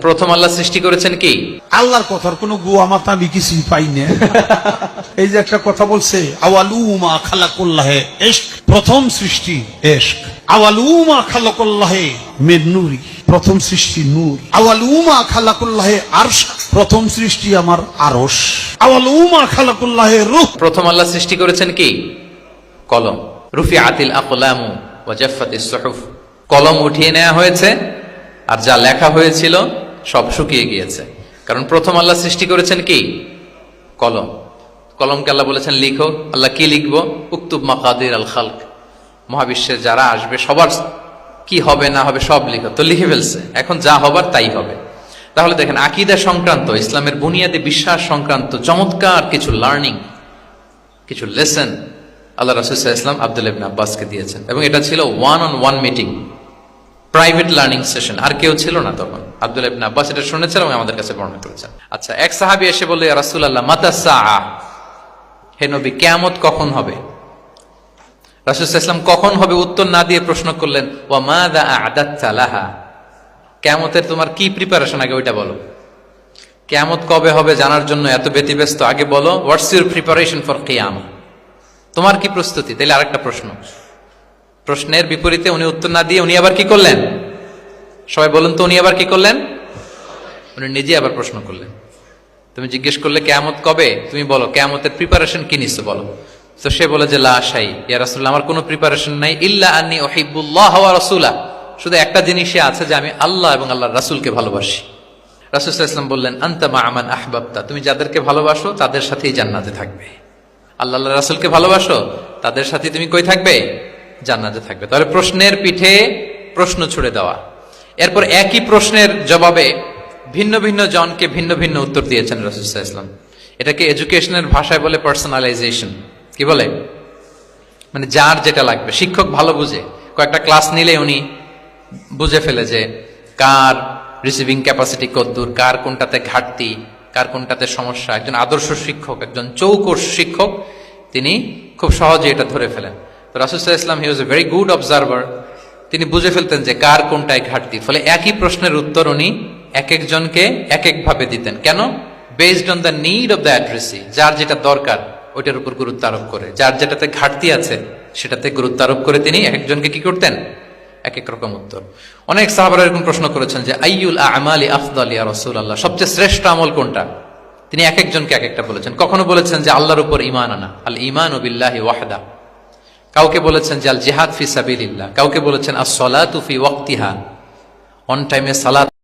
প্রথম আল্লাহ সৃষ্টি করেছেন কি? আল্লাহর কথার কোনো গুয়া মাথা আমি কিছুই পাই না। এই যে একটা কথা বলছে আওয়ালুমা খালাকুল্লাহে এশক। প্রথম সৃষ্টি এশক। আওয়ালুমা খালাকুল্লাহে মেদনুরি প্রথম সৃষ্টি নূর। আওয়ালুমা খালাকুল্লাহে আরশ। প্রথম সৃষ্টি আমার আরশ। আওয়ালুমা খালাকুল্লাহে রূহ। প্রথম আল্লাহ সৃষ্টি করেছেন কি? কলম। রুফি আতিল আকলামু ওয়াজাফাত সুহুফ। কলম উঠিয়ে নেওয়া হয়েছে আর যা লেখা হয়েছিল সব শুকিয়ে গিয়েছে। কারণ প্রথম আল্লাহ সৃষ্টি করেছেন কি? কলম। কলমকে আল্লাহ বলেছেন, লিখো। আল্লাহ কি লিখব? উক্তুব মাকাদির আল খালক। মহাবিশ্বের যারা আসবে, সবার কি হবে, না হবে, সব লিখো। তো লিখে ফেলছে। এখন যা হবার, তাই হবে। তাহলে দেখেন, আকিদা সংক্রান্ত, ইসলামের বুনিয়াদে বিশ্বাস সংক্রান্ত চমৎকার কিছু লার্নিং কিছু লেসন আল্লাহ রাসুল্লাহ ইসলাম আব্দুল ইবনে আব্বাসকে দিয়েছেন। এবং এটা ছিল one on one meeting private learning session আর কেউ ছিল না তখন। আব্দুল ইবনে আব্বাস এটা শুনেছেন এবং আমাদের কাছে বর্ণনা করেছেন। আচ্ছা এক সাহাবি এসে বলল রাসুল আল্লাহ মাতা হে নবী, কেয়ামত কখন হবে? রাসুল্লাহ ইসলাম কখন হবে? উত্তর না দিয়ে প্রশ্ন করলেন ও মা দা আদাত লাহা? কেয়ামতের তোমার কি প্রিপারেশন আগে ওইটা বলো। কেয়ামত কবে হবে জানার জন্য এত ব্যতিব্যস্ত? আগে বলো হোয়াটস ইউর প্রিপারেশন ফর কিয়াম তোমার কি প্রস্তুতি? তাহলে আরেকটা প্রশ্ন। প্রশ্নের বিপরীতে উনি উত্তর না দিয়ে উনি আবার কি করলেন? সবাই বলুন তো উনি আবার কি করলেন? উনি নিজে আবার প্রশ্ন করলেন। তুমি জিজ্ঞেস করলে, কেয়ামত কবে? তুমি বলো, কেয়ামতের প্রিপারেশন কি নিচ্ছ বলো? তো সে বলে যে, লা শাই ইয়া রাসূলুল্লাহ, আমার কোনো প্রিপারেশন নাই, ইল্লা আন্নি উহিব্বুল্লাহ ওয়া রাসূলা শুধু একটা জিনিসই আছে যে, আমি আল্লাহ এবং আল্লাহ রাসূলকে ভালোবাসি। রাসূল সাল্লাল্লাহু বললেন, আনতা মা আমান আহবাবতা। তুমি যাদেরকে ভালোবাসো, তাদের সাথেই জান্নাতে থাকবে। আল্লাহ আল্লাহ রাসূলকে ভালোবাসো, তাদের সাথে তুমি কই থাকবে? জান্নাতে থাকবে। তাহলে প্রশ্নের পিঠে প্রশ্ন ছুড়ে দেওয়া। এরপর একই প্রশ্নের জবাবে ভিন্ন ভিন্ন জনকে ভিন্ন ভিন্ন উত্তর দিয়েছেন রসুল্লাহ ইসলাম এটাকে এডুকেশনের ভাষায় বলে পার্সোনালাইজেশন কি বলে? মানে যার যেটা লাগবে। শিক্ষক ভালো বুঝে। কয়েকটা ক্লাস নিলে উনি বুঝে ফেলে যে কার রিসিভিং ক্যাপাসিটি কদ্দূর কার কোনটাতে ঘাটতি, কার কোনটাতে সমস্যা। একজন আদর্শ শিক্ষক, একজন চৌকস শিক্ষক, তিনি খুব সহজে এটা ধরে ফেলেন। তো রাসুসাহ ইসলাম he was a very good observer তিনি বুঝে ফেলতেন যে কার কোনটায় ঘাটতি। ফলে একই প্রশ্নের উত্তর উনি এক একজনকে এক এক ভাবে দিতেন। কেন? Based on the need of the addressee যার যেটা দরকার, ওইটার উপর গুরুত্ব আরোপ করে। যার যেটাতে ঘাটতি আছে, সেটাতে গুরুত্ব আরোপ করে তিনি এক একজনকে কি করতেন? এক এক রকম উত্তর। অনেক সাহাবারা এরকম প্রশ্ন করেছেন যে, আইয়ুল আমালি আফদাল ইয়া রসুল আল্লাহ সবচেয়ে শ্রেষ্ঠ আমল কোনটা? তিনি এক একজনকে এক একটা বলেছেন। কখনো বলেছেন যে, আল্লাহর উপর ইমান আনা। আল ইমান বিল্লাহি ওয়াহদা। কাউকে বলেছেন জাল জেহাদ ফি সাবিল্লা কাউকে বলেছেন আস সলাতু ফি ওয়াক্তিহা অন টাইমে সালাত